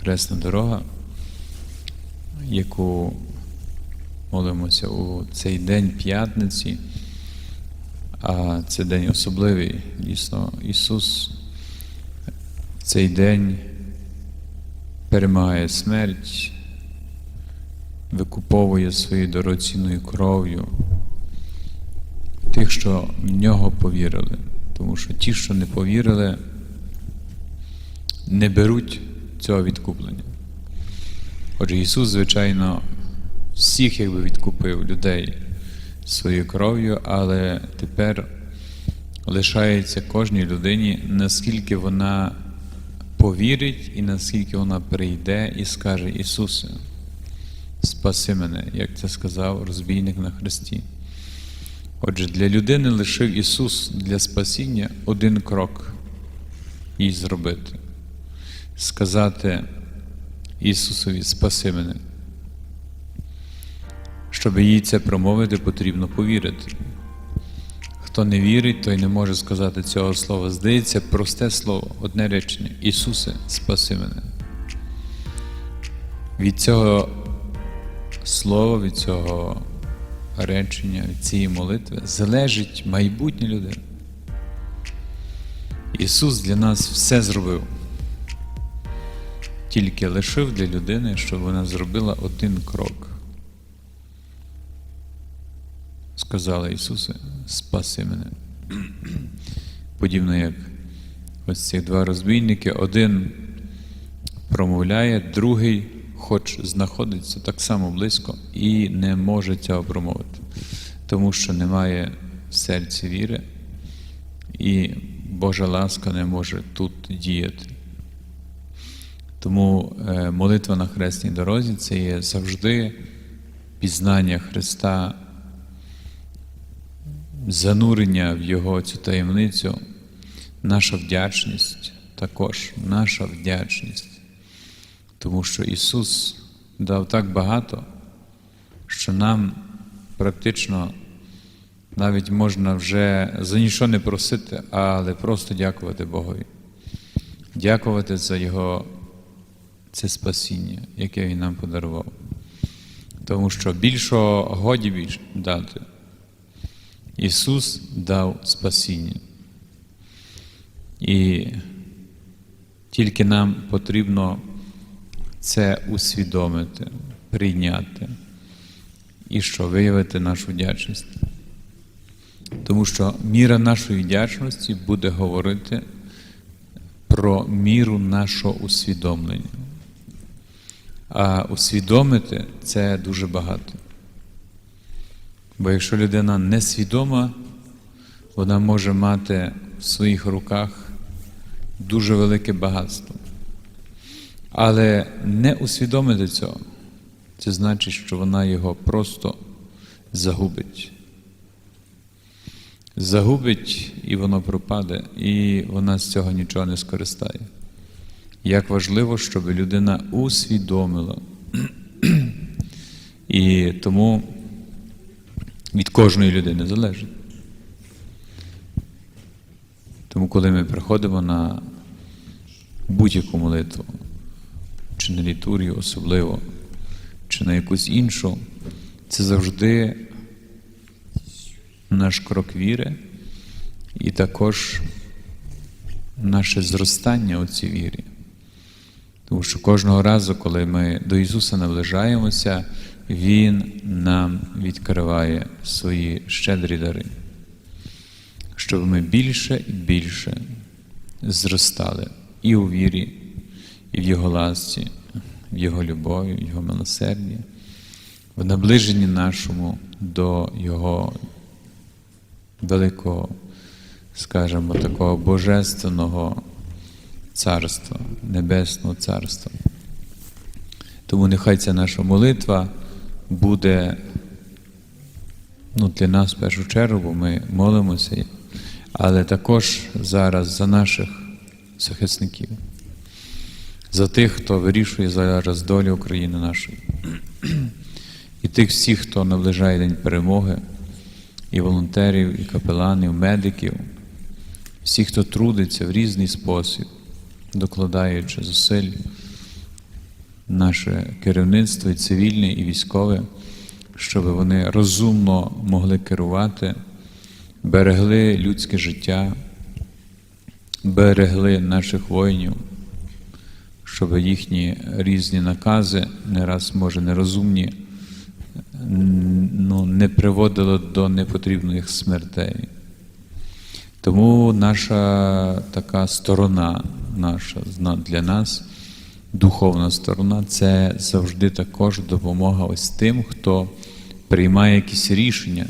хресна дорога, яку молимося у цей день п'ятниці, а це день особливий. Дійсно, Ісус цей день перемагає смерть, викуповує своєю дорогоцінною кров'ю тих, що в нього повірили. Тому що ті, що не повірили, не беруть цього відкуплення. Отже, Ісус, звичайно, всіх якби відкупив людей своєю кров'ю, але тепер лишається кожній людині, наскільки вона повірить і наскільки вона прийде і скаже Ісусе, спаси мене, як це сказав розбійник на Христі. Отже, для людини лишив Ісус для спасіння один крок їй зробити. Сказати Ісусові, спаси мене. Щоб їй це промовити, потрібно повірити. Хто не вірить, той не може сказати цього слова. Здається, просте слово, одне речення. Ісусе, спаси мене. Від цього слова, від цього речення, від цієї молитви залежить майбутнє людини. Ісус для нас все зробив. Тільки лишив для людини, щоб вона зробила один крок. Сказала Ісусе, спаси мене. Подібно як ось ці два розбійники, один промовляє, другий, хоч знаходиться так само близько, і не може цього промовити, тому що немає в серці віри, і Божа ласка не може тут діяти. Тому е, молитва на хресній дорозі це є завжди пізнання Христа, занурення в Його цю таємницю, наша вдячність також, наша вдячність. Тому що Ісус дав так багато, що нам практично навіть можна вже за нічого не просити, але просто дякувати Богові. Дякувати за Його це спасіння, яке Він нам подарував. Тому що більшого годі більше дати. Ісус дав спасіння. І тільки нам потрібно це усвідомити, прийняти і що виявити нашу вдячність. Тому що міра нашої вдячності буде говорити про міру нашого усвідомлення. А усвідомити це дуже багато. Бо якщо людина несвідома, вона може мати в своїх руках дуже велике багатство. Але не усвідомити цього, це значить, що вона його просто загубить. Загубить і воно пропаде, і вона з цього нічого не скористає. Як важливо, щоб людина усвідомила. І тому від кожної людини залежить. Тому, коли ми приходимо на будь-яку молитву, чи на літургію особливо, чи на якусь іншу, це завжди наш крок віри і також наше зростання у цій вірі. Тому що кожного разу, коли ми до Ісуса наближаємося, Він нам відкриває свої щедрі дари, щоб ми більше і більше зростали і у вірі, і в Його ласці, в Його любові, в Його милосерді, в наближенні нашому до Його великого, скажімо, такого божественного царства, Небесного Царства. Тому нехай ця наша молитва буде ну, для нас в першу чергу, бо ми молимося, але також зараз за наших захисників, за тих, хто вирішує зараз долю України нашої, і тих всіх, хто наближає День перемоги, і волонтерів, і капеланів, медиків, всіх, хто трудиться в різний спосіб, докладаючи зусиль наше керівництво і цивільне, і військове, щоб вони розумно могли керувати, берегли людське життя, берегли наших воїнів, щоб їхні різні накази, не раз, може, нерозумні, ну, не приводило до непотрібних смертей. Тому наша така сторона, наша для нас, духовна сторона, це завжди також допомога ось тим, хто приймає якісь рішення.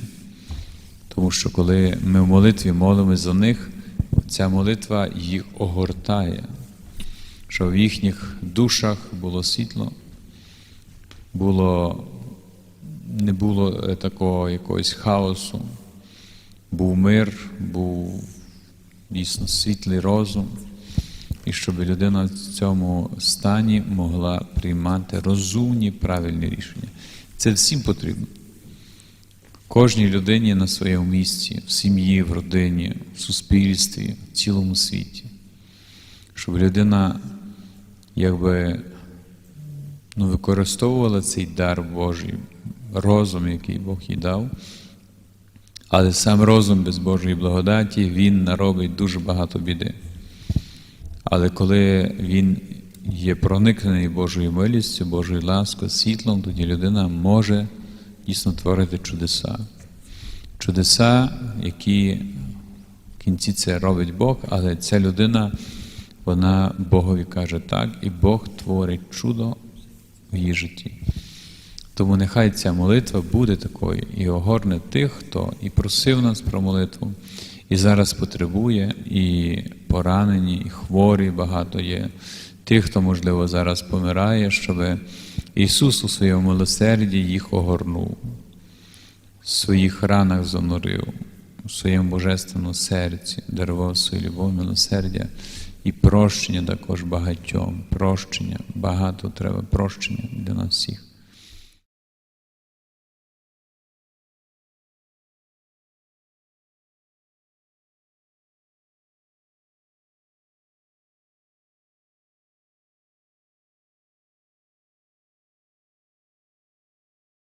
Тому що коли ми в молитві молимось за них, ця молитва їх огортає, щоб в їхніх душах було світло, було, не було е, такого якогось хаосу, був мир, був дійсно світлий розум, і щоб людина в цьому стані могла приймати розумні правильні рішення. Це всім потрібно. Кожній людині на своєму місці, в сім'ї, в родині, в суспільстві, в цілому світі. Щоб людина якби ну, використовувала цей дар Божий, розум, який Бог їй дав. Але сам розум без Божої благодаті, він наробить дуже багато біди. Але коли він є проникнений Божою милістю, Божою ласкою, світлом, тоді людина може дійсно творити чудеса. Чудеса, які в кінці це робить Бог, але ця людина, вона Богові каже так, і Бог творить чудо в її житті. Тому нехай ця молитва буде такою і огорне тих, хто і просив нас про молитву, і зараз потребує, і поранені, і хворі багато є. Тих, хто, можливо, зараз помирає, щоб Ісус у своєму милосерді їх огорнув, в своїх ранах занурив, у своєму божественному серці, дарував свою любов, милосердя і прощення також багатьом. Прощення, багато треба прощення для нас всіх.